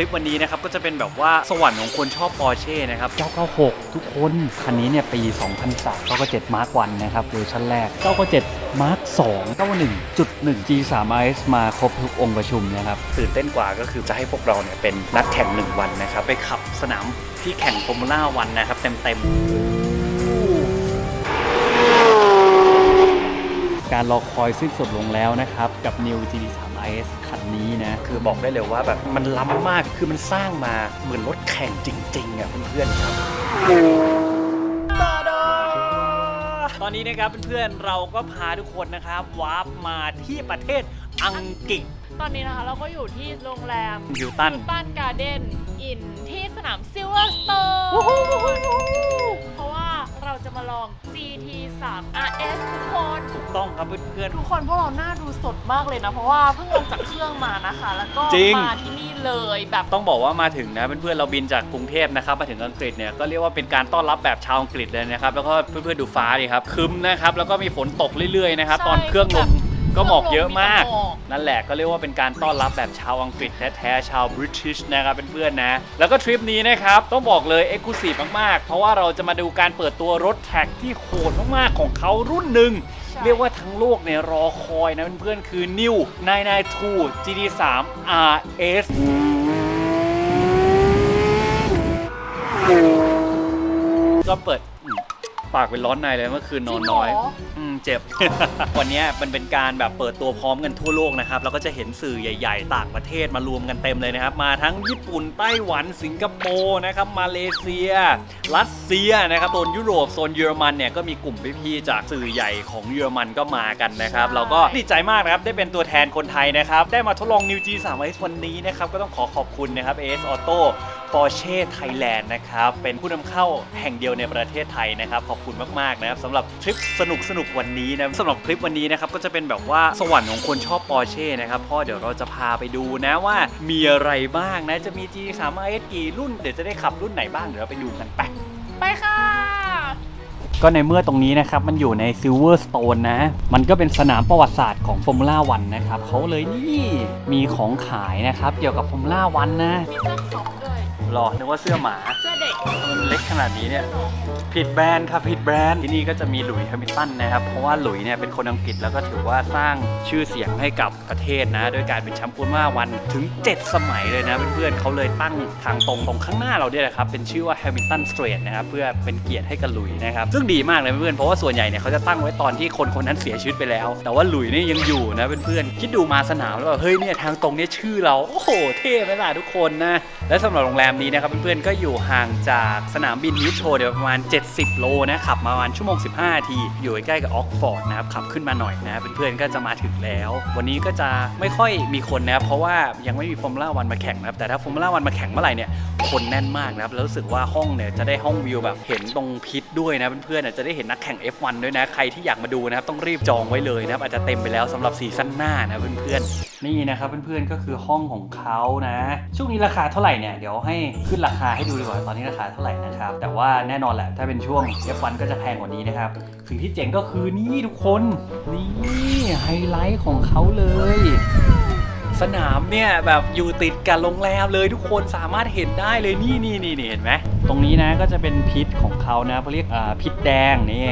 ลิปวันนี้นะครับก็จะเป็นแบบว่าสวรรค์ของคนชอบปอร์เช่นะครับ 996 ทุกคนคันนี้เนี่ยปี 2003 997 Mark 1นะครับเวอร์ชันแรก 997 Mark 2 91.1 G3 RS มาครบทุกองค์ประชุมนะครับตื่นเต้นกว่าก็คือจะให้พวกเราเนี่ยเป็นนักแข่ง 1 วันนะครับ ไปขับสนามที่แข่งฟอร์มูล่าวันนะครับเต็มๆการรอคอยสิ้นสุดลงแล้วนะครับ กับ New GT3 IS คันนี้นะ คือบอกได้เลยว่าแบบมันล้ำมากคือมันสร้างมาเหมือนรถแข่งจริงๆอะเพื่อนๆครับตอนนี้นะครับเพื่อนๆเราก็พาทุกคนนะครับวาร์ปมาที่ประเทศอังกฤษ ตอนนี้นะคะเราก็อยู่ที่โรงแรมฮิลตันตันการ์เด้นอินที่สนามซิลเวอร์สโตน จะมาลอง GT3 RS ทุกคน ถูกต้องครับเพื่อน ทุกคนพวกเราหน้าดูสดมากเลยนะ เพราะว่าเพิ่งลงจากเครื่องมานะคะ แล้วก็จริง มาที่นี่เลยแบบๆต้องบอกว่ามาถึงนะเพื่อนๆเราบินจากกรุงเทพนะครับมาถึงอังกฤษเนี่ยก็เรียกว่าเป็นการต้อนรับแบบชาวอังกฤษเลยนะครับแล้วก็เพื่อนๆดูฟ้าดิครับครึ้มนะครับแล้วก็มีฝนตกเรื่อยๆนะครับตอนเครื่องลง ก็หมอกเยอะมาก นั่นแหละก็เรียกว่าเป็นการต้อนรับแบบชาวอังกฤษแท้ๆชาวบริติชนะครับเพื่อนๆนะ แล้วก็ทริปนี้นะครับต้องบอกเลยเอ็กซ์คลูซีฟมากๆ เพราะว่าเราจะมาดูการเปิดตัวรถแท็กที่โหดมากๆของเขารุ่นหนึ่งใช่เรียกว่าทั้งโลกเนี่ยรอคอยนะเพื่อนๆคือ New 992 GT3 RS ก็เปิดอืม ปากเป็นร้อนในเลยเมื่อคืนนอนน้อย จริงเหรอ อืมเจ็บ วันเนี้ยมันเป็นการแบบเปิดตัวพร้อมกันทั่วโลกนะครับแล้วก็จะเห็นสื่อใหญ่ ๆ ต่างประเทศมารวมกันเต็มเลยนะครับ มาทั้งญี่ปุ่นไต้หวันสิงคโปร์นะครับมาเลเซีย รัสเซียนะครับโซนยุโรปโซนเยอรมันเนี่ยก็มีกลุ่มพี่ๆจากสื่อใหญ่ของเยอรมันก็มากันนะครับเราก็ดีใจมากนะครับได้เป็นตัวแทนคนไทยนะครับได้มาทดลอง New G3 S วันนี้นะครับก็ต้องขอขอบคุณนะครับ AS Auto Porsche Thailand นะครับ เป็นผู้นำเข้าแห่งเดียวในประเทศไทยนะครับ ขอบคุณมาก ๆ นะครับสำหรับทริปสนุกสนุกๆวันนี้นะสำหรับคลิปวันนี้นะครับ ก็จะเป็นแบบว่าสวรรค์ของคนชอบ Porsche นะครับเพราะเดี๋ยวเราจะพาไปดูนะว่ามีอะไรบ้างนะ จะมี G3 RS กี่รุ่น เดี๋ยวจะได้ขับรุ่นไหนบ้าง เดี๋ยวเราไปดูกันไป ไปค่ะ ก็ในเมื่อตรงนี้นะครับ มันอยู่ใน Silverstone นะ มันก็เป็นสนามประวัติศาสตร์ของ Formula 1นะครับเขาเลยนี่มีของขายนะครับ เกี่ยวกับ Formula 1นะ มีเสื้อขาว หรอนึกว่าเสื้อหมา เล็กขนาดนี้เนี่ยผิดแบรนด์ครับผิดแบรนด์ที่นี่ก็จะมีหลุยส์แฮมิลตันนะครับ เพราะว่าหลุยส์เนี่ยเป็นคนอังกฤษแล้วก็ถือว่าสร้างชื่อเสียงให้กับประเทศนะด้วยการเป็นแชมป์ฟูมาวันถึง 7 สมัยเลยนะเพื่อนๆเขาเลยตั้งทางตรงตรงข้างหน้าเราเนี่ยแหละครับ เป็นชื่อว่าแฮมิลตันสเตรทนะครับเพื่อเป็นเกียรติให้กับหลุยส์นะครับ ซึ่งดีมากเลยเพื่อนๆเพราะว่าส่วนใหญ่เนี่ยเขาจะตั้งไว้ตอนที่คนคนนั้นเสียชีวิตไปแล้ว แต่ว่าหลุยส์เนี่ยยังอยู่นะเพื่อนๆคิดดูมาสนามแล้วแบบเฮ้ยเนี่ยทางตรงเนี่ยชื่อเราโอ้โหเท่ไหมล่ะทุกคนนะและสำหรับโรงแรมนี้นะครับเพื่อนๆก็อยู่ห่างจากสนามบินฮิตโชเดี๋ยวประมาณ 70 โลนะขับมาประมาณชั่วโมง 15นาที อยู่ใกล้กับออกฟอร์ดนะครับขับขึ้นมาหน่อยนะเพื่อนๆก็จะมาถึงแล้ว วันนี้ก็จะไม่ค่อยมีคนนะเพราะว่ายังไม่มีฟอร์มูล่าวันมาแข่งนะครับแต่ถ้าฟอร์มูล่าวันมาแข่งเมื่อไหร่เนี่ยคนแน่นมากนะครับแล้วรู้สึกว่าห้องเนี่ยจะได้ห้องวิวแบบเห็นตรงพิษด้วยนะเพื่อนๆจะได้เห็นนักแข่ง F1 ด้วยนะใครที่อยากมาดูนะครับต้องรีบจองไว้เลยนะครับอาจจะเต็มไปแล้วสำหรับซีซั่นหน้านะเพื่อนๆนี่นะครับเพื่อนๆก็คือห้องของเขานะ ช่วงนี้ราคาเท่าไหร่เนี่ยเดี๋ยวให้ขึ้นราคาให้ดูดีกว่าตอนนี้ราคาเท่าไหร่นะครับ แต่ว่าแน่นอนแหละ ถ้าเป็นช่วง F1 ก็จะแพงกว่านี้นะครับ สิ่งที่เจ๋งก็คือนี่ทุกคน นี่ไฮไลท์ของเขาเลย สนามเนี่ยแบบอยู่ติดกับโรงแรมเลยทุกคนสามารถเห็นได้เลยนี่นี่นี่เห็นไหมตรงนี้นะก็จะเป็นพิษของเขานะเขาเรียกพิษแดงนี่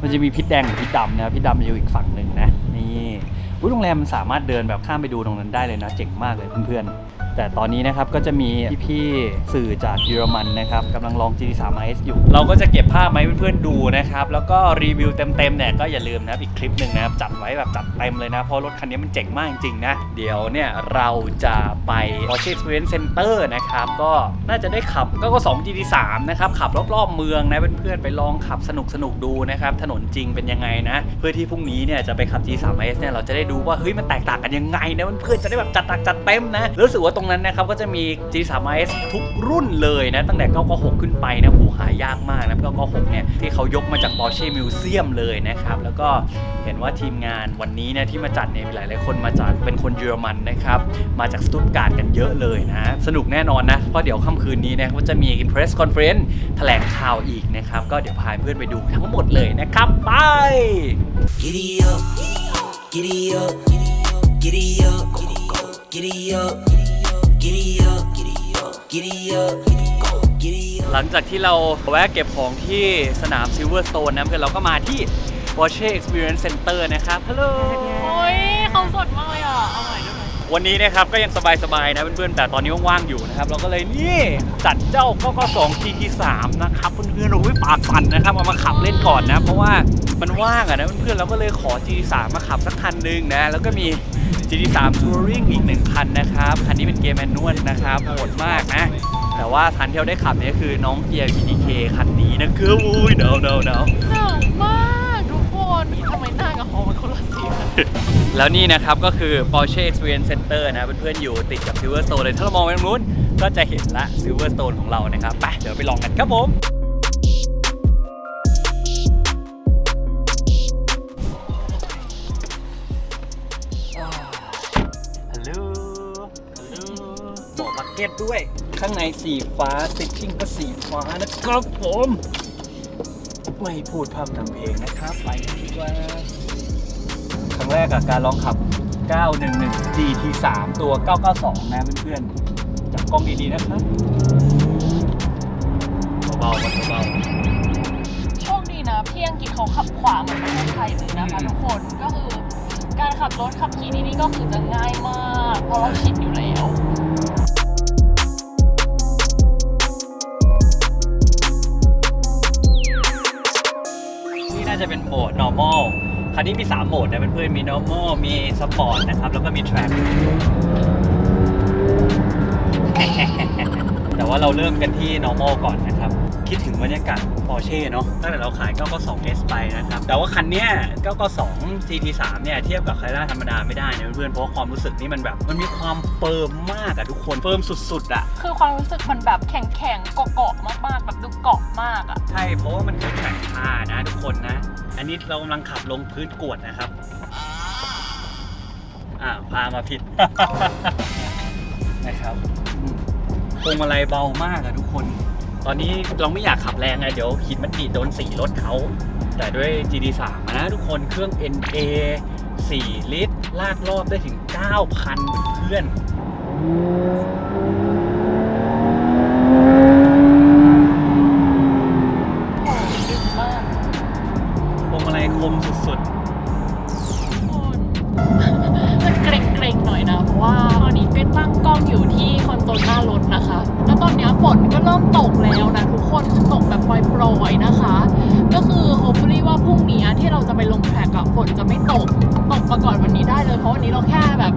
มันจะมีพิษแดงกับพิษดำนะพิษดำจะอยู่อีกฝั่งหนึ่งนะนี่โรงแรมมันสามารถเดินแบบข้ามไปดูตรงนั้นได้เลยนะเจ๋งมากเลยเพื่อนๆ แต่ตอนนี้นะครับก็จะมีพี่ๆสื่อจากเยอรมันนะครับกำลังลอง GT3 RS อยู่ เราก็จะเก็บภาพมาให้เพื่อนๆดูนะครับ แล้วก็รีวิวเต็มๆเนี่ยก็อย่าลืมนะครับอีกคลิปหนึ่งนะครับจัดไว้แบบจัดเต็มเลยนะ เพราะรถคันนี้มันเจ๋งมากจริงๆนะ เดี๋ยวเนี่ยเราจะไป Porsche Experience Center นะครับก็น่าจะได้ขับก็ก็2 GT3 นะครับขับรอบๆเมืองนะเพื่อนๆไปลองขับสนุกๆดูนะครับถนนจริงเป็นยังไงนะ เพื่อที่พรุ่งนี้เนี่ยจะไปขับ G3 RS เนี่ยเราจะได้ดูว่าเฮ้ยมันแตกต่างกันยังไงนะเพื่อนๆจะได้แบบจัดหนักจัดเต็มนะรู้สึกว่าตรงงนั้นนะครับก็จะมี G3S ทุกรุ่นเลยนะ ตั้งแต่996 ขึ้นไปนะโหหายากมากนะ996 เนี่ย ที่เขายกมาจาก Porsche Museum เลยนะครับ แล้วก็เห็นว่าทีมงานวันนี้เนี่ยที่มาจัดเนี่ยมีหลายๆคนมาจากเป็นคนเยอรมันนะครับ มาจากสตุตการ์ดกันเยอะเลยนะ สนุกแน่นอนนะ เพราะเดี๋ยวค่ำคืนนี้นะก็จะมี Press Conference แถลงข่าวอีกนะครับ ก็เดี๋ยวพาเพื่อนไปดูทั้งหมดเลยนะครับ ไป Giddy up, giddy up, giddy up, giddy up, giddy up, หลังจากที่เราแวะเก็บของที่สนาม Silverstone นะเพื่อนเราก็มาที่ Porsche Experience Center นะครับฮัลโหลโอ้ยเขาสดมากเลยอะเอาใหม่ด้วยไหมวันนี้นะครับก็ยังสบายๆนะเพื่อนๆแต่ตอนนี้ว่างๆอยู่นะครับ เราก็เลยนี่จัดเจ้าก็ก็2 GT3 นะครับเพื่อนๆโอ้ยปากสั่นนะครับเอามาขับเล่นก่อนนะ เพราะว่ามันว่างอะนะเพื่อนๆเราก็เลยขอ GT3 มาขับสักคันหนึ่งนะ แล้วก็มี GT3 Touring อีกหนึ่งคันนะครับ คันนี้เป็นเกมแมนนวลนะครับโหดมากนะ แต่ว่าคันที่เราได้ขับเนี่ยคือน้องเกียร์ VDK คันนี้นะครับอุ้ยเดาเดาเดาหนาวมากทุกคนทำไมหน้ากับเขามันคนละสีกันแล้วนี่นะครับก็คือ Porsche Experience Center นะเพื่อนๆอยู่ติดกับ Silverstone เลยถ้าเรามองไปตรงนู้นก็จะเห็นละ Silverstone ของเรานะครับไปเดี๋ยวไปลองกันครับผมฮัลโหลฮัลโหลบอกมาเก็ตด้วย ข้างในสีฟ้าติดชิ่งก็สีฟ้านะครับผม ไม่พูดพร่ำทำเพลงนะครับ ไปกันดีกว่าครั้งแรกกับการลองขับ 911 GT3 ตัว 992 นะเพื่อนๆ จับกล้องดีๆ นะครับเบาๆมันเบาโชคดีนะพี่อังกฤษเขาขับขวาเหมือนประเทศไทยเลยนะคะทุกคนก็คือการขับรถขับขี่ที่นี่ก็คือจะง่ายมากเพราะเราชินอยู่แล้ว จะเป็นโหมด normal คันนี้มี 3 โหมดนะเพื่อนๆมี normal มี sport นะครับ แล้วก็มี track แต่ว่าเราเริ่มกันที่ normal ก่อนนะครับ คิดถึงบรรยากาศ Porsche เนอะตั้งแต่เราขาย 992 S ไปนะครับ แต่ว่าคันเนี้ย 992 GT3 เนี่ย เทียบกับ c a r r e r a ธรรมดาไม่ได้นะเพื่อนๆเพราะว่าความรู้สึกนี่มันแบบ มันมีความเฟิร์มมากอะทุกคนเฟิร์มสุดๆอะคือความรู้สึกมันแบบแข็งๆเกาะๆมากๆ แบบดูเกาะมากอะใช่ เพราะว่ามันคือแทร็กคาร์นะทุกคนนะ อันนี้เรากำลังขับลงพื้นกรวดนะครับอ่าพามาผิดนะครับอืมพวงมาลัยเบามากอะทุกคน ตอนนี้เราไม่อยากขับแรงไงเดี๋ยวขีดมันดีดโดนสีรถเขา แต่ด้วย GT3 นะทุกคนเครื่อง NA 4 ลิตร ลากรอบได้ถึง 9,000 เพื่อนโอ้ยดึงมากพวงมาลัยคมสุดจะเกรงๆหน่อยนะ เพราะว่าตอนนี้ก็ตั้งกล้องอยู่ที่คอนโซลหน้ารถ ริ่มตกแล้วนะทุกคนคือตกแบบปล่อยๆนะคะ ก็คือ hopefully ว่าพรุ่งนี้ที่เราจะไปลงแทร็กอะฝนจะไม่ตกตกมาก่อนวันนี้ได้เลย เพราะวันนี้เราแค่แบบ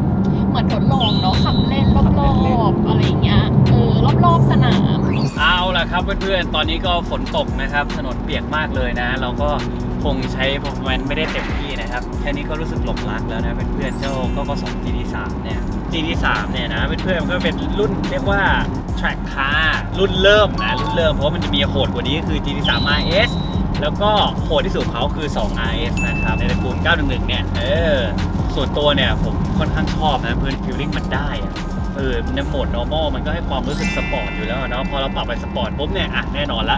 เหมือนทดลองเนาะขับเล่นรอบๆอะไรอย่างเงี้ยเออรอบๆสนามเอาล่ะครับเพื่อนๆตอนนี้ก็ฝนตกนะครับถนนเปียกมากเลยนะ เราก็คงใช้ performance ไม่ได้เต็มที่นะครับแค่นี้ก็รู้สึกหลงรักแล้วนะเพื่อนๆเจ้าก็ก็สอง GT3 เนี่ย GT3 เนี่ยนะเพื่อนๆก็เป็นรุ่นเรียกว่า track car รุ่นเริ่มนะรุ่นเริ่มเพราะมันจะมีโหดกว่านี้ก็คือ GT3 RS แล้วก็โหดที่สุดของเขาคือ 2 RS นะครับ ในตระกูล 911 เนี่ย เออ ส่วนตัวเนี่ยผมค่อนข้างชอบนะเพื่อนฟิลลิ่งมันได้อะเออในโหมด normal มันก็ให้ความรู้สึกสปอร์ตอยู่แล้วเนาะพอเราปรับไปสปอร์ตปุ๊บเนี่ยอะแน่นอนละ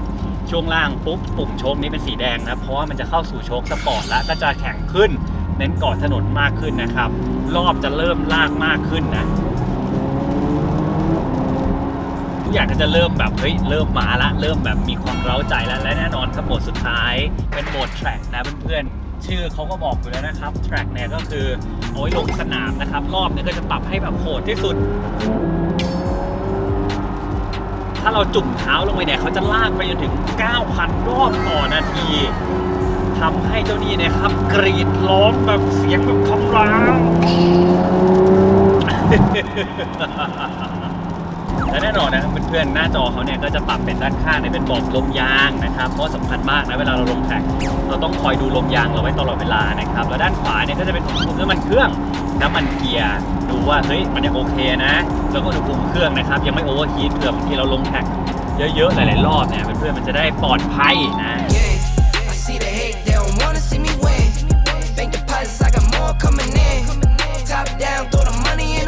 ช่วงล่างปุ๊บปุ่มโชคนี้เป็นสีแดงนะเพราะว่ามันจะเข้าสู่โชคสปอร์ตแล้วก็จะแข็งขึ้น เน้นเกาะถนนมากขึ้นนะครับ รอบจะเริ่มลากมากขึ้นนะทุกอย่างก็จะเริ่มแบบเฮ้ยเริ่มมาละ เริ่มแบบมีความเร้าใจแล้วและแน่นอนครับโหมดสุดท้ายเป็นโหมดแทร็กนะเพื่อนๆชื่อเขาก็บอกอยู่แล้วนะครับแทร็กเนี่ยก็คือเอาไว้ลงสนามนะครับ รอบเนี่ยก็จะปรับให้แบบโหดที่สุด ถ้าเราจุ่มเท้าลงไปเนี่ยเขาจะลากไปจนถึง 9,000 รอบต่อนาที ทำให้เจ้านี่นะครับ กรีดร้องแบบเสียงแบบคำรามและแน่นอนนะครับเพื่อนๆหน้าจอเขาเนี่ยก็จะปรับเป็นด้านข้างเนี่ยเป็นบอกลมยางนะครับ เพราะสำคัญมากนะเวลาเราลงแท็กเราต้องคอยดูลมยางเราไว้ตลอดเวลานะครับ แล้วด้านขวาเนี่ยก็จะเป็นอุณหภูมิน้ำมันเครื่องน้ำมันเกียร์ดูว่าเฮ้ยมันยังโอเคนะ แล้วก็อุณหภูมิเครื่องนะครับ ยังไม่โอเวอร์ฮีทเผื่อบางทีเราลงแท็กเยอะๆหลายๆรอบเนี่ยเพื่อนๆมันจะได้ปลอดภัยนะ coming in. Top down, throw the money in.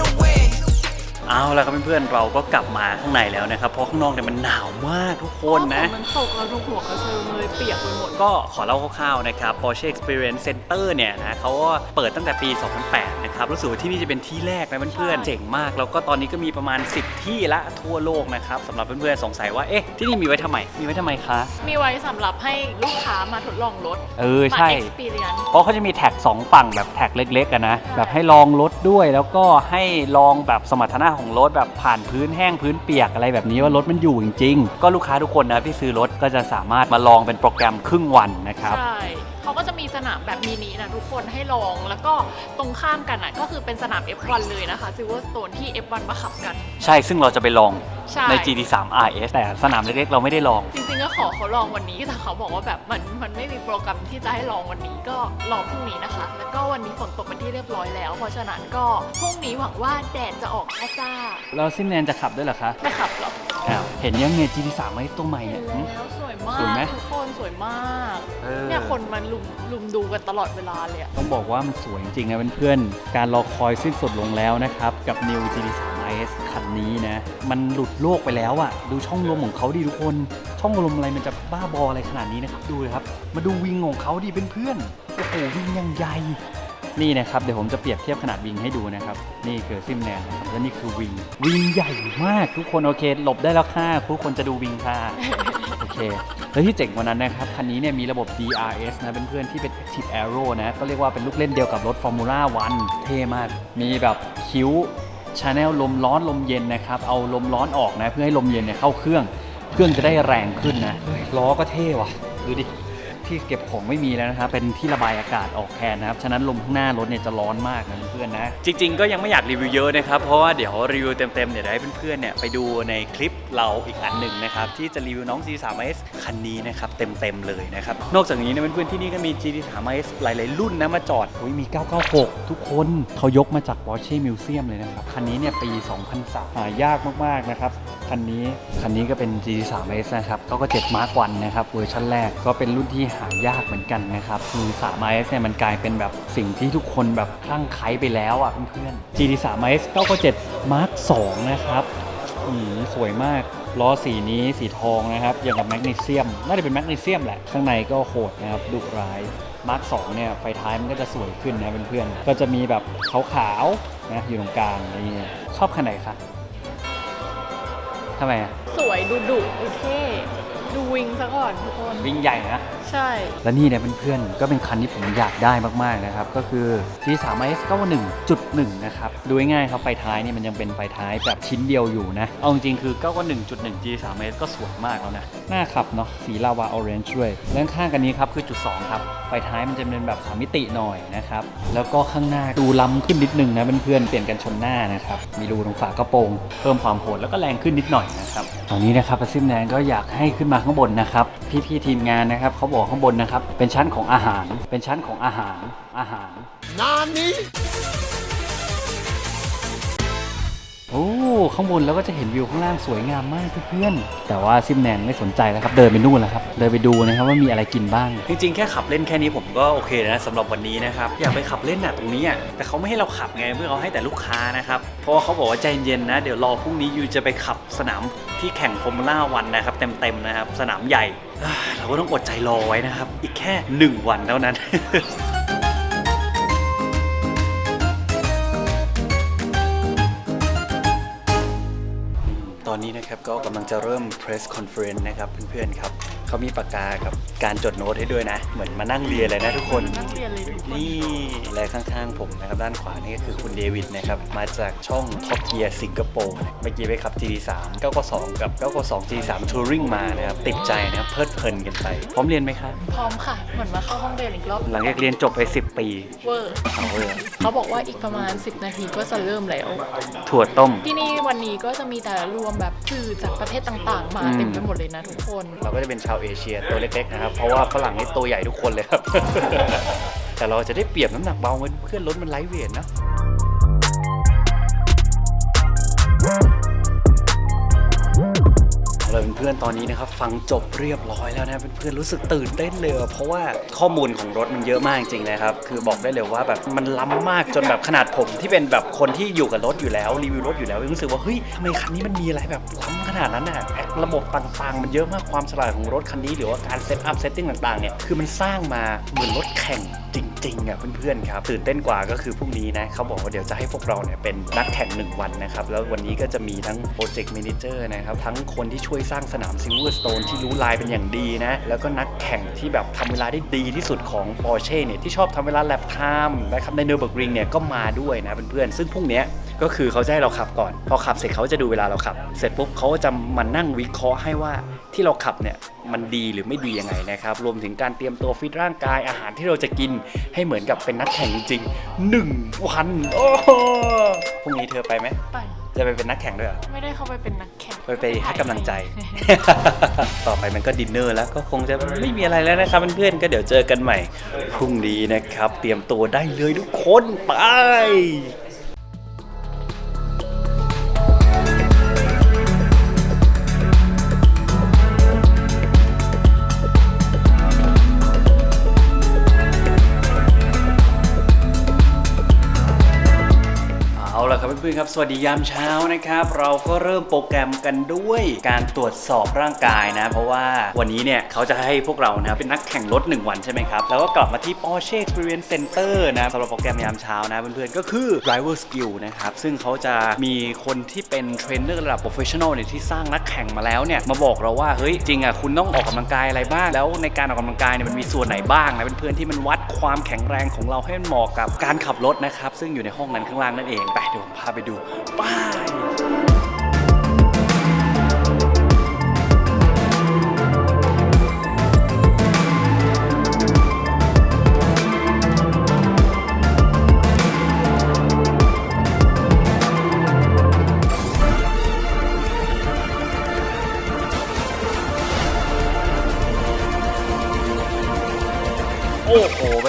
เอาละครับเพื่อนๆเราก็กลับมาข้างในแล้วนะครับ เพราะข้างนอกเนี่ยมันหนาวมากทุกคนนะเพราฝมันตกแล้วทุกหัวกระเซิงเลยเปียกไปหมด ก็ขอเล่าคร่าวๆนะครับ Porsche Experience Center เนี่ยนะเขาก็เปิดตั้งแต่ปี 2008 นะครับรู้สึกว่าที่นี่จะเป็นที่แรกนะเพื่อนๆใช่เจ๋งมาก แล้วก็ตอนนี้ก็มีประมาณ 10 ที่ละทั่วโลกนะครับสำหรับเพื่อนๆสงสัยว่าเอ๊ะที่นี่มีไว้ทำไมมีไว้ทำไมคะมีไว้สำหรับให้ลูกค้ามาทดลองรถเออมาใช่ experience เพราะเขาจะมีแท็กสองฝั่งแบบแท็กเล็กๆอะนะแบบให้ลองรถด้วยแล้วก็ให้ลองแบบสมรรถนะของรถแบบผ่านพื้นแห้งพื้นเปียกอะไรแบบนี้ว่ารถมันอยู่จริงๆ ก็ลูกค้าทุกคนนะที่ซื้อรถก็จะสามารถมาลองเป็นโปรแกรมครึ่งวันนะครับ ใช่ เขาก็จะมีสนามแบบมินินะทุกคนให้ลอง แล้วก็ตรงข้ามกันอะก็คือเป็นสนาม F1 เลยนะคะ Silverstone ที่ F1 มาขับกัน ใช่ซึ่งเราจะไปลองใช่ ใน GT3 RS แต่สนามเล็กๆเราไม่ได้ลอง จริงๆก็ขอเขาลองวันนี้แต่เขาบอกว่าแบบมันมันไม่มีโปรแกรมที่จะให้ลองวันนี้ก็รอพรุ่งนี้นะคะ แล้วก็วันนี้ฝนตกเป็นที่เรียบร้อยแล้ว เพราะฉะนั้นก็พรุ่งนี้หวังว่าแดดจะออกแค่จ้าเราซิมแนนจะขับด้วยเหรอคะ ไม่ขับหรอก อ้าวเห็นยังเนี่ย GT3 ไอ้ตัวใหม่เห็เนี่ยนหึแล้วสวยมาสวยไหม กทุกคนสวยมากเออ เนี่ยคนมันลุมลุมดูกันตลอดเวลาเลยอะต้องบอกว่ามันสวยจริงๆนะเพื่อนๆ การรอคอยสิ้นสุดลงแล้วนะครับ กับ New GT3 RS คันนี้นะ มันหลุดโลกไปแล้วอะดูช่องลมของเขาดิทุกคน ช่องลมอะไรมันจะบ้าบออะไรขนาดนี้นะครับ ดูเลยครับ มาดูวิงของเขาดิเพื่อนๆโอ้โหวิงยังใหญ่ นี่นะครับเดี๋ยวผมจะเปรียบเทียบขนาดวิงให้ดูนะครับ นี่คือซิมแนนนะครับและนี่คือวิง วิงใหญ่มากทุกคนโอเค หลบได้แล้วค่ะทุกคนจะดูวิงค่ะโอเคแล้วที่เจ๋งกว่านั้นนะครับ คันนี้เนี่ยมีระบบ DRS นะเป็นเพื่อนๆที่เป็น Active Aero นะก็เรียกว่าเป็นลูกเล่นเดียวกับรถ Formula 1 เท่มาก มีแบบคิ้วชาแนลลมร้อนลมเย็นนะครับ เอาลมร้อนออกนะ เพื่อให้ลมเย็นเนี่ยเข้าเครื่อง เครื่องจะได้แรงขึ้นนะล้อก็เท่ว่ะ ดูดิ ที่เก็บของไม่มีแล้วนะครับ เป็นที่ระบายอากาศออกแทนนะครับ ฉะนั้นลมข้างหน้ารถเนี่ยจะร้อนมากนะเพื่อนๆนะ จริง ๆ ก็ยังไม่อยากรีวิวเยอะนะครับ เพราะว่าเดี๋ยวรีวิวเต็มๆเดี๋ยวให้เพื่อนๆเนี่ยไปดูในคลิปเราอีกอันหนึ่งนะครับที่จะรีวิวน้อง G3S คันนี้นะครับเต็มๆเลยนะครับ นอกจากนี้นะเพื่อนๆที่นี่ก็มี G3s หลายๆรุ่นนะมาจอดโอ้ยมี 996 ทุกคนเขายกมาจาก Porsche Museum เลยนะครับคันนี้เนี่ยปี 2003หายากมากๆนะครับคันนี้คันนี้ก็เป็น G3s นะครับเขาก็7 Mark 1นะครับเวอร์ชันแรกก็เป็นรุ่นที่หายากเหมือนกันนะครับคือ 3S เนี่ยมันกลายเป็นแบบสิ่งที่ทุกคนแบบคลั่งไคล้ไปแล้วอะเพื่อนๆ GT3S 997 Mark 2นะครับอืมสวยมากล้อสีนี้สีทองนะครับอย่างกับแมกนีเซียม น่าจะเป็นแมกนีเซียมแหละ ข้างในก็โหดนะครับดุร้ายมาร์ค2เนี่ย ไฟท้ายมันก็จะสวยขึ้นนะเพื่อนๆ ก็จะมีแบบขาวๆนะอยู่ตรงกลางนี่ชอบคันไหนคะทำไมอะ สวยดูดุดูเท่ ดูวิงซะก่อนทุกคน วิ่งใหญ่นะ ใช่ และนี่เนี่ยเพื่อนๆก็เป็นคันที่ผมอยากได้มากๆนะครับ ก็คือ G3S 991.1 นะครับ ดูง่ายๆครับ ไฟท้ายนี่มันยังเป็นไฟท้ายแบบชิ้นเดียวอยู่นะ เอาจริงๆคือ991.1 G3S ก็สวยมากแล้วนะน่าขับเนาะสีลาวาออเรนจ์ด้วยและข้างกันนี้ครับคือจุด 2 ครับไฟท้ายมันจะเป็นแบบสามมิติหน่อยนะครับ แล้วก็ข้างหน้าดูล้ำขึ้นนิดนึงนะเพื่อนๆเปลี่ยนกันชนหน้านะครับมีรูตรงฝากระโปรงเพิ่มความโหดแล้วก็แรงขึ้นนิดหน่อยนะครับตอนนี้นะครับปัซิมแนนก็อยากให้ขึ้นมาข้างบนนะครับพี่ๆทีมงานนะครับเขาบอกข้างบนนะครับ เป็นชั้นของอาหาร เป็นชั้นของอาหาร อาหารนานนี้ โอ้ข้างบนแล้วก็จะเห็นวิวข้างล่างสวยงามมากเพื่อนๆแต่ว่าซิมแนนไม่สนใจแล้วครับเดินไปนู่นแล้วครับเดินไปดูนะครับว่ามีอะไรกินบ้าง จริงๆแค่ขับเล่นแค่นี้ผมก็โอเคนะสำหรับวันนี้นะครับอยากไปขับเล่นน่ะตรงนี้อะแต่เขาไม่ให้เราขับไงเพื่อเขาให้แต่ลูกค้านะครับเพราะว่าเขาบอกว่าใจเย็นนะ เดี๋ยวรอพรุ่งนี้ยูจะไปขับสนามที่แข่งฟอร์มูล่าวันนะครับเต็มๆนะครับสนามใหญ่เราก็ต้องอดใจรอไว้นะครับอีกแค่ 1 วันเท่านั้น นนี้นะครับก็กำลังจะเริ่ม press conference นะครับเพื่อนๆครับ เขามีปากกากับการจดโน้ตให้ด้วยนะ เหมือนมานั่งเรียนเลยนะทุกคน นักเรียนเลยทุกคนนี่และข้างๆผมนะครับด้านขวานี่ก็คือคุณเดวิดนะครับมาจากช่อง Top Gear สิงคโปร์เมื่อกี้ไปขับ GT3 992 กับ 992 GT3 Touring มานะครับติดใจนะครับเพลิดเพลินกันไป พร้อมเรียนไหมครับ พร้อมค่ะ เหมือนมาเข้าห้องเรียนอีกรอบหลังจากเรียนจบไป 10 ปีเวอร์เอาเลยเขาบอกว่าอีกประมาณ 10 นาทีก็จะเริ่มแล้ว ถั่วต้ม ที่นี่วันนี้ก็จะมีแต่รวมแบบสื่อจากประเทศต่างๆ มาอืมเต็มไปหมดเลยนะทุกคน เราก็จะเป็นชาวเอเชียตัวเล็กๆนะครับเพราะว่าฝรั่งนี่ตัวใหญ่ทุกคนเลยครับ แต่เราจะได้เปรียบน้ำหนักเบาเพื่อนรถมันไลท์เวทนะ พื่อนๆ ตอนนี้นะครับฟังจบเรียบร้อยแล้วนะเพื่อนๆรู้สึกตื่นเต้นเลยเพราะว่าข้อมูลของรถมันเยอะมากจริงๆนะครับคือบอกได้เลยว่าแบบมันล้ำมากจนแบบขนาดผมที่เป็นแบบคนที่อยู่กับรถอยู่แล้วรีวิวรถอยู่แล้วยังรู้สึกว่าเฮ้ยทำไมคันนี้มันมีอะไรแบบล้ำขนาดนั้นน่ะระบบต่างๆ มันเยอะมากความฉลาดของรถคันนี้หรือว่าการเซตอัพเซตติ้งต่างๆเนี่ยคือมันสร้างมาเหมือนรถแข่งจริงๆอะเพื่อนๆครับตื่นเต้นกว่าก็คือพรุ่งนี้นะเขาบอกว่าเดี๋ยวจะให้พวกเราเนี่ยเป็นนักแข่งหนึ่งวันนะครับแล้ววันนี้ก็จะมีทั้งโปรเจกต์ a ม a เจอร์นะครับทั้งคนที่ช่วยสร้างสนามซิลเวอร์สโตนที่รู้ลายเป็นอย่างดีนะ แล้วก็นักแข่งที่แบบทำเวลาได้ดีที่สุดของ Porsche เนี่ยที่ชอบทำเวลาแลปไทม์นะครับในเนอร์เบิร์กริงเนี่ยก็มาด้วยนะเพื่อนๆซึ่งพรุ่งเนี้ยก็คือเขาจะให้เราขับก่อน พอขับเสร็จเขาจะดูเวลาเราขับ เสร็จปุ๊บเขาก็จะมานั่งวิเคราะห์ให้ว่าที่เราขับเนี่ยมันดีหรือไม่ดียังไงนะครับ รวมถึงการเตรียมตัวฟิตร่างกายอาหารที่เราจะกินให้เหมือนกับเป็นนักแข่งจริงๆหนึ่งวันโอ้พรุ่งนี้เธอไปไหมไป จะไปเป็นนักแข่งด้วยเหรอ ไม่ได้เข้าไปเป็นนักแข่งไปไปให้กำลังใจ ต่อไปมันก็ดินเนอร์แล้วก็คงจะไม่มีอะไรแล้วนะครับเพื่อนๆก็เดี๋ยวเจอกันใหม่พรุ่งนี้นะครับ เตรียมตัวได้เลยทุกคนไป เอาละครับเพื่อนครับ สวัสดียามเช้านะครับ เราก็เริ่มโปรแกรมกันด้วยการตรวจสอบร่างกายนะ เพราะว่าวันนี้เนี่ยเขาจะให้พวกเรานะเป็นนักแข่งรถ 1 วันใช่ไหมครับ แล้วก็กลับมาที่ Porsche Experience Center นะสำหรับโปรแกรมยามเช้านะเพื่อนๆ ก็คือ driver skill นะครับ ซึ่งเขาจะมีคนที่เป็นเทรนเนอร์ระดับ professional เนี่ยที่สร้างนักแข่งมาแล้วเนี่ยมาบอกเราว่าเฮ้ยจริงอะคุณต้องออกกำลังกายอะไรบ้าง แล้วในการออกกำลังกายเนี่ยมันมีส่วนไหนบ้างนะเพื่อนๆที่มันวัดความแข็งแรงของเราให้มันเหมาะกับการขับรถนะครับซึ่งอยู่ในห้องนั้นข้างล่างนั่นเองไปเดี๋ยวผมพาไปดูไป้าย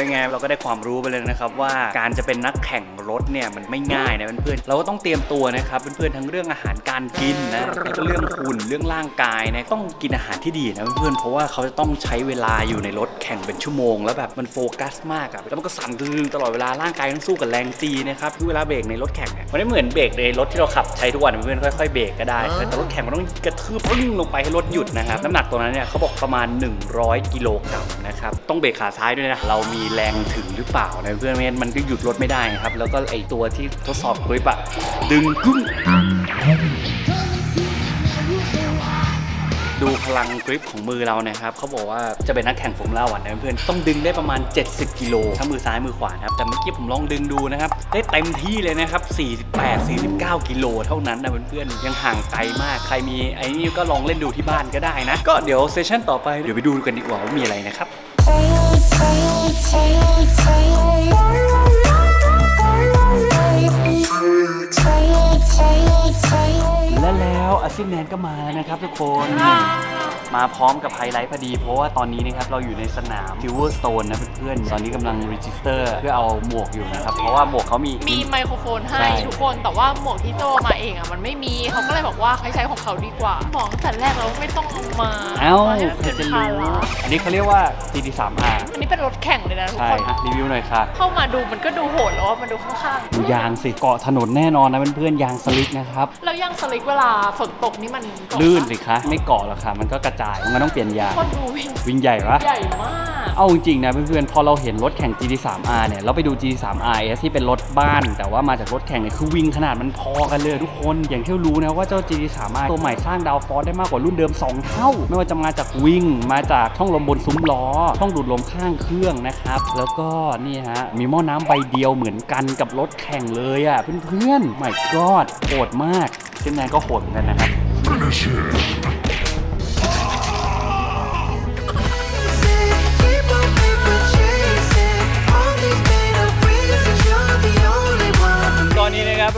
อ้โหเป็นไงเราก็ได้ความรู้ไปเลยนะครับว่าการจะเป็นนักแข่งรถเนี่ยมันไม่ง่ายนะเพื่อนๆเราก็ต้องเตรียมตัวนะครับเพื่อนๆทั้งเรื่องอาหารการกินนะแล้วก็เรื่องหุ่นเรื่องร่างกายนะต้องกินอาหารที่ดีนะเพื่อนๆเพราะว่าเขาจะต้องใช้เวลาอยู่ในรถแข่งเป็นชั่วโมง แล้วแบบมันโฟกัสมากอะแล้วมันก็สั่นตึงตลอดเวลาร่างกายต้องสู้กับแรงจีนะครับคือเวลาเบรกในรถแข่งเนี่ยมันไม่เหมือนเบรกในรถที่เราขับใช้ทุกวันเพื่อนๆค่อยๆเบรกก็ได้แต่รถแข่งมันต้องกระทืบปึ้งลงไปให้รถหยุดนะครับน้ำหนักตัวนั้นเนี่ยเขาบอกประมาณ 100 กิโลกรัมนะครับต้องเบรกขาซ้ายด้วยนะเรามีแรงถึงหรือเปล่านะเพื่อนไม่งั้นมันก็หยุดรถไม่ได้ครับ แล้วก็ไอตัวที่ทดสอบกริปอะดึงกึ้งดูพลังกริปของมือเรานะครับเขาบอกว่าจะเป็นนักแข่งฟอร์มูล่าวันนะเพื่อนต้องดึงได้ประมาณ 70 กิโลทั้งมือซ้ายมือขวานะครับแต่เมื่อกี้ผมลองดึงดูนะครับ ได้เต็มที่เลยนะครับ 48 49 กิโลเท่านั้นนะเพื่อนๆยังห่างไกลมาก ใครมีไอ้นี่ก็ลองเล่นดูที่บ้านก็ได้นะ ก็เดี๋ยวเซสชั่นต่อไปเดี๋ยวไปดูกันดีกว่าว่ามีอะไรนะครับ และแล้วอาซิแมนก็มานะครับทุกคน มาพร้อมกับไฮไลท์พอดี เพราะว่าตอนนี้นะครับเราอยู่ในสนาม Silverstone นะเพื่อนๆ ตอนนี้กำลังรีจิสเตอร์เพื่อเอาหมวกอยู่นะครับ เพราะว่าหมวกเขามี มีไมโครโฟนให้ใช่ ทุกคน แต่ว่าหมวกที่โจมาเองอะมันไม่มีเขาก็เลยบอกว่าให้ใช้ของเขาดีกว่าบอกตั้งแต่แรกแล้วไม่ต้องเอามาเอ้าไม่ใครเป็นจะภารู้ระอันนี้เขาเรียกว่า GT3R อันนี้เป็นรถแข่งเลยนะทุกใช่คน ฮะรีวิวหน่อยค่ะ เข้ามาดูมันก็ดูโหดแล้วว่ามันดูข้างดูยางสิเกาะถนนแน่นอนนะเพื่อนๆยางสลิกนะครับๆแล้วยางสลิกเวลาฝนตกนี่มันเกาะลื่นสิคะไม่เกาะหรอกค่ะ มันก็กระจาย มันต้องเปลี่ยนยางคนดูวิ่งวิ่งใหญ่ปะ ใหญ่มาก เอาจริงๆนะเพื่อนๆ พอเราเห็นรถแข่ง GT3R เนี่ย เราไปดู GT3RS ที่เป็นรถบ้าน แต่ว่ามาจากรถแข่งเนี่ยคือวิ่งขนาดมันพอกันเลยทุกคน อย่างที่เรารู้นะว่าเจ้า GT3R ตัวใหม่สร้างดาวฟอร์ได้มากกว่ารุ่นเดิม 2 เท่า ไม่ว่าจะมาจากวิ่ง มาจากช่องลมบนซุ้มล้อ ช่องดูดลมข้างเครื่องนะครับ แล้วก็นี่ฮะ มีหม้อน้ำใบเดียวเหมือนกันกับรถแข่งเลยอะเพื่อนๆไม่กอดโหดมากเช่นนั้นก็โหดเหมือนกันนะครับ Keep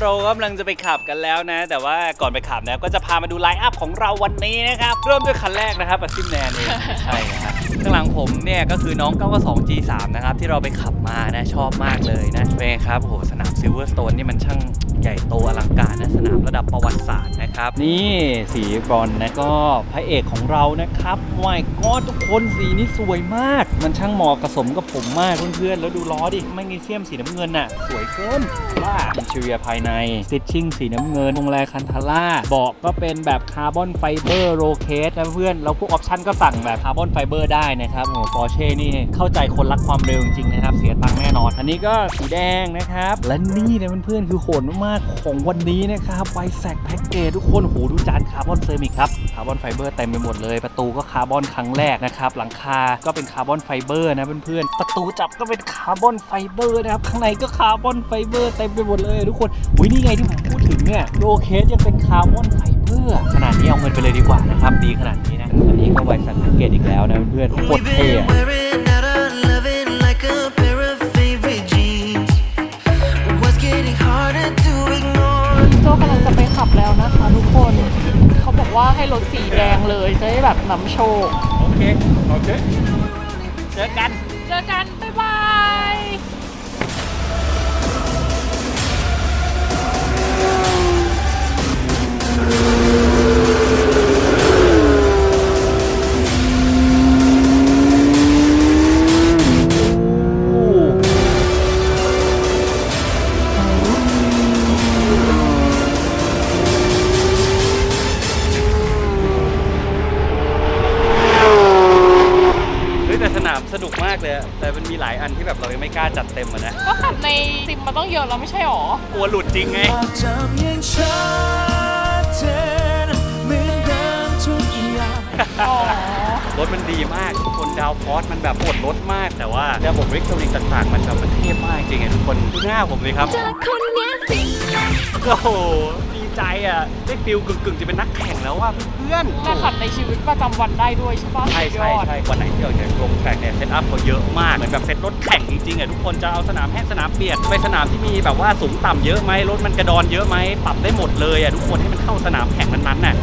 เรากำลังจะไปขับกันแล้วนะ แต่ว่าก่อนไปขับนะก็จะพามาดูไลน์อัพของเราวันนี้นะครับ เริ่มด้วยคันแรกนะครับอาซิมแนนเองใช่นะครับ ข้างหลังผมเนี่ยก็คือน้อง 992 G3 นะครับที่เราไปขับมานะชอบมากเลยนะเป็นไงครับโอ้โหสนามซิลเวอร์สโตนนี่มันช่างใหญ่โตอลังการนะสนามระดับประวัติศาสตร์นะครับ นี่สีบรอนนะก็พระเอกของเรานะครับว้ายก็ทุกคนสีนี้สวยมาก มันช่างเหมาะกับสมกับผมมากเพื่อนๆแล้วดูล้อดิแมกนีเซียมสีน้ำเงินน่ะ สวยเกินว่าอินเทเรียภายในสติชชิ่งสีน้ำเงินวงแรคันทาร่าเบาะก็เป็นแบบคาร์บอนไฟเบอร์โรเคสนะเพื่อนแล้วพวกออปชั่นก็สั่งแบบคาร์บอนไฟเบอร์ได้นะครับโอ้ปอร์เช่นี่เข้าใจคนรักความเร็วจริงๆนะครับ เสียตังค์แน่นอน อันนี้ก็สีแดงนะครับ และนี่นะเพื่อนๆคือโหดมากๆของวันนี้นะครับไวแซกแพ็กเกจทุกคนโหดูจานคาร์บอนเซรามิกครับคาร์บอนไฟเบอร์เต็มไปหมดเลย ประตูก็คาร์บอนครั้งแรกนะครับหลังคาก็เป็นคาร์บอนไฟเบอร์นะเพื่อนๆประตูจับก็เป็นคาร์บอนไฟเบอร์นะครับข้างในก็คาร์บอนไฟเบอร์เต็มไปหมดเลยทุกคนอุ้ยนี่ไงที่ผมพูดถึงเนี่ยโรเคสยังเป็นคาร์บอนไฟ เบอร์ขนาดนี้เอาเงินไปเลยดีกว่านะครับ ดีขนาดนี้นะ อันนี้ก็ไวแซกแพ็กเกจอีกแล้วนะเพื่อนๆโคตร We've เท่ been อะ wearing out our loving like a pair of favorite jeans. What's getting harder to ignore? โจกำลังจะไปขับแล้วนะคะทุกคน เขาบอกว่าให้รถสีแดงเลยจะได้แบบนำโชค โอเค โอเค เจอกัน เจอกัน บ๊ายบาย อันที่แบบเรายังไม่กล้าจัดเต็มอะนะ ก็ขับในซิมมาต้องเยอะแล้วไม่ใช่หรอกลัวหลุดจริงไงจำยังชัดเจนเหมือนเดิมทุกอย่าง อ๋อ รถมันดีมากทุกคนดาวฟอสมันแบบปวดรถมากแต่ว่าระบบอิเล็กทรอนิกส์ต่างๆ มันแบบมันเทพมากจริงไงทุกคนดูหน้าผมเลยครับโอ้โหดี ใจอะได้ฟิลกึ่งๆจะเป็นนักแข่งแล้วว่าเพื่อนแต่ขับในชีวิตประจำวันได้ด้วยใช่ปะใช่ใช่ยอดใช่วันไหนที่เราจะลงแทร็กเนี่ยเซตอัพเขาเยอะมากเหมือนแบบเซตรถแข่งจริงๆอะทุกคนจะเอาสนามแห้งสนามเปียกไปสนามที่มีแบบว่าสูงต่ำเยอะไหมรถมันกระดอนเยอะไหมปรับได้หมดเลยอะทุกคนให้มันเข้าสนามแข่งนั้นๆน่ะ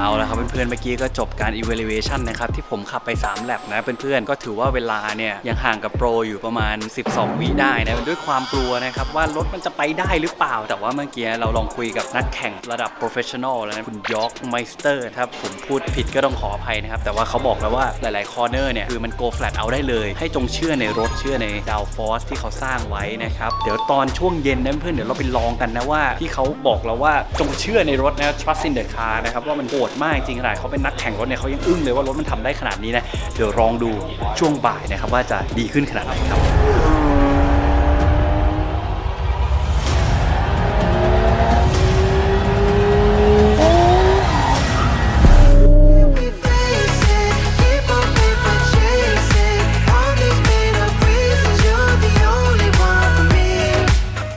เอาละครับเพื่อนๆเมื่อกี้ก็จบการ evaluation นะครับที่ผมขับไป 3 แลบนะเพื่อนๆก็ถือว่าเวลาเนี่ยยังห่างกับโปรอยู่ประมาณ 12 วิได้นะด้วยความกลัวนะครับว่ารถมันจะไปได้หรือเปล่า แต่ว่าเมื่อกี้เราลองคุยกับนักแข่งระดับ professional แล้วนะคุณยอร์กไมสเตอร์ถ้าผมพูดผิดก็ต้องขออภัยนะครับแต่ว่าเขาบอกแล้วว่าหลายๆ corner เนี่ยคือมัน go flat เอาได้เลย ให้จงเชื่อในรถเชื่อในดาวฟอสที่เขาสร้างไว้นะครับเดี๋ยวตอนช่วงเย็นนะเพื่อนเดี๋ยวเราไปลองกันนะว่าที่เขาบอกเราว่าจงเชื่อในรถนะ trust in the car นะครับว่ามันโหดมากจริงขนาดเขาเป็นนักแข่งรถเนี่ยเขายังอึ้งเลยว่ารถมันทำได้ขนาดนี้นะเดี๋ยวลองดูช่วงบ่ายนะครับว่าจะดีขึ้นขนาดไหนครับ